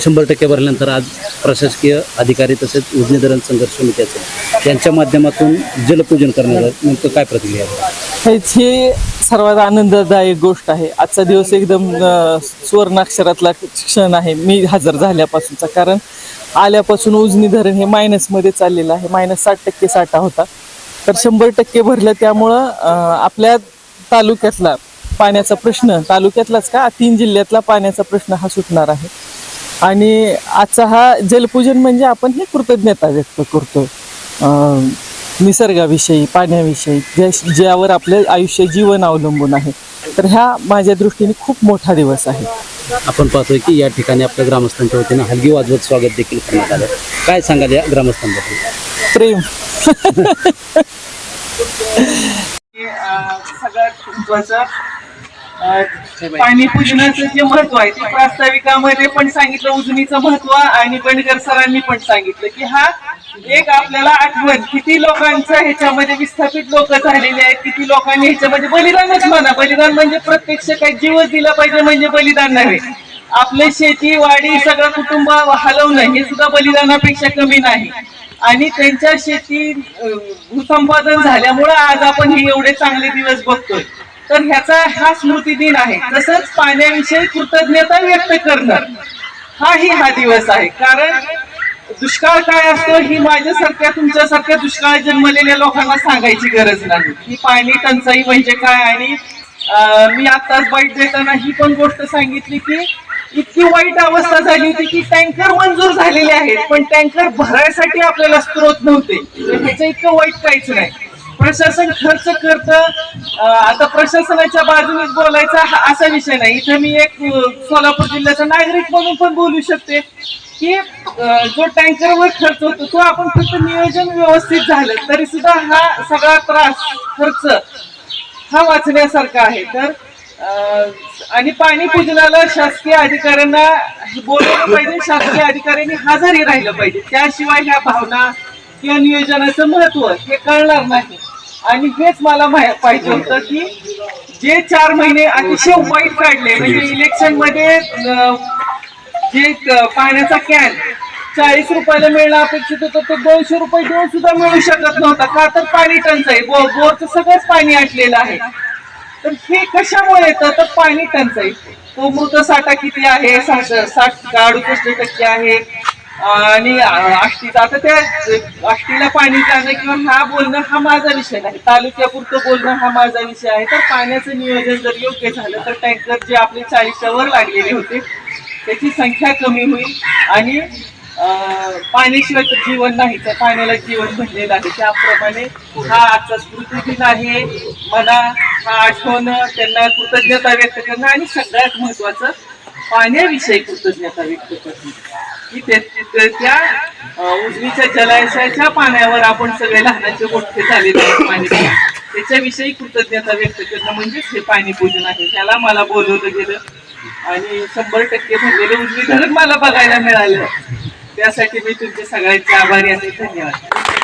शंभर टक्के भरल्यानंतर आज प्रशासकीय अधिकारी तसेच उजनी धरण संघर्ष समिती असेल यांच्या माध्यमातून जलपूजन करण्यात आलं. नेमकं काय प्रतिक्रिया आहे? ही सर्वात आनंददायक गोष्ट आहे. आजचा दिवस एकदम सुवर्णाक्षरातला क्षण आहे. मी हजर झाल्यापासूनचा. कारण आल्यापासून उजनी धरण हे मायनसमध्ये चाललेलं आहे. मायनस साठ टक्के साठा होता. तर शंभर टक्के भरलं त्यामुळं आपल्या तालुक्यातला पाण्याचा प्रश्न तालुक्यातलाच का? तीन जिल्ह्यातला पाण्याचा प्रश्न हा सुटणार आहे. आणि आजचा हा जलपूजन म्हणजे आपण हे कृतज्ञता व्यक्त करतो. अं, निसर्गाविषयी पाण्याविषयी ज्या ज्यावर आपलं आयुष्य जीवन अवलंबून आहे. तर ह्या माझ्या दृष्टीने खूप मोठा दिवस आहे. आपण पाहतोय की या ठिकाणी आपल्या ग्रामस्थांच्या वतीनं हलगी वाजवत स्वागत देखील करण्यात आलं. काय सांगाल या ग्रामस्थांबद्दल? प्रेम. सगळ्यात महत्वाचं पाणी पूजनाचं जे महत्त्व आहे ते प्रास्ताविकामध्ये पण सांगितलं उजनीचं महत्त्व आणि बंडगर सरांनी पण सांगितलं की हा एक आपल्याला आठवण किती लोकांचं ह्याच्यामध्ये विस्थापित लोक झालेले आहेत किती लोकांनी ह्याच्यामध्ये बलिदानच म्हणा बलिदान म्हणजे प्रत्यक्ष काही जीवच दिला पाहिजे म्हणजे बलिदान नव्हे. आपले शेती वाडी सगळं कुटुंब हलवणं हे सुद्धा बलिदानापेक्षा कमी नाही. आणि त्यांच्या शेती भूसंपादन झाल्यामुळं आज आपण हे एवढे चांगले दिवस बघतोय. तर ह्याचा हा स्मृती दिन आहे. तसंच पाण्याविषयी कृतज्ञता व्यक्त करणं हाही हा दिवस आहे. कारण दुष्काळ काय असतो ही माझ्यासारख्या तुमच्यासारख्या दुष्काळ जन्मलेल्या लोकांना सांगायची गरज नाही. ही पाणी टंचाई म्हणजे काय? आणि मी आताच बाईट देताना ही पण गोष्ट सांगितली की इतकी वाईट अवस्था झाली होती की टँकर मंजूर झालेले आहेत. पण टँकर भरायसाठी आपल्याला स्त्रोत नव्हते. ह्याचं इतकं वाईट काहीच नाही. प्रशासन खर्च करत आता प्रशासनाच्या बाजूनेच बोलायचा हा असा विषय नाही. इथं मी एक सोलापूर जिल्ह्याचा नागरिक म्हणून पण बोलू शकते की जो टँकरवर खर्च होतो तो आपण फक्त नियोजन व्यवस्थित झालं तरी सुद्धा हा सगळा त्रास खर्च हा वाचण्यासारखा आहे. तर आणि पाणी पूजनाला शासकीय अधिकाऱ्यांना बोलवलं पाहिजे शासकीय अधिकाऱ्यांनी हजारी राहिलं पाहिजे. त्याशिवाय ह्या भावना किंवा नियोजनाचं महत्त्व हे कळणार नाही. आणि हेच मला पाहिजे होतं की जे चार महिने अतिशय वाईट काढले म्हणजे इलेक्शनमध्ये जे पाण्याचा कॅन चाळीस रुपयाला मिळणं अपेक्षित होतं तो दोनशे रुपये देऊन सुद्धा मिळू शकत नव्हता. का तर पाणी टंचाई. बो बोरचं सगळंच पाणी आटलेलं आहे. तर हे कशामुळे येतं? तर पाणी टंचाई. तो मृत साठा किती आहे? साठ साठ अडुसष्ट टक्के आहे. आणि आष्टीचा आता त्या आष्टीला पाणी जाणं किंवा हा बोलणं हा माझा विषय नाही. तालुक्यापुरतं बोलणं हा माझा विषय आहे. तर पाण्याचं नियोजन जर योग्य झालं तर टँकर जे आपले चाळीसच्या वर लागलेले होते त्याची संख्या कमी होईल आणि पाण्याशिवाय तर जीवन नाही. त्या पाण्याला जीवन म्हणलेलं आहे. त्याप्रमाणे हा आजचा स्मृती दिन आहे. मला हा आठवणं त्यांना कृतज्ञता व्यक्त करणं आणि सगळ्यात महत्वाचं पाण्याविषयी कृतज्ञता व्यक्त करणं. की ते- त्या उजवीच्या जलाशयाच्या पाण्यावर आपण सगळे लहानाचे मोठे झालेले आहेत पाणी त्याच्याविषयी कृतज्ञता व्यक्त करणं म्हणजेच हे पाणी पूजन आहे. त्याला मला बोलवलं गेलं आणि शंभर टक्के भरलेलं उजवी धरण मला बघायला मिळालं. त्यासाठी मी तुमचे सगळ्यांचे आभारी आहे. धन्यवाद.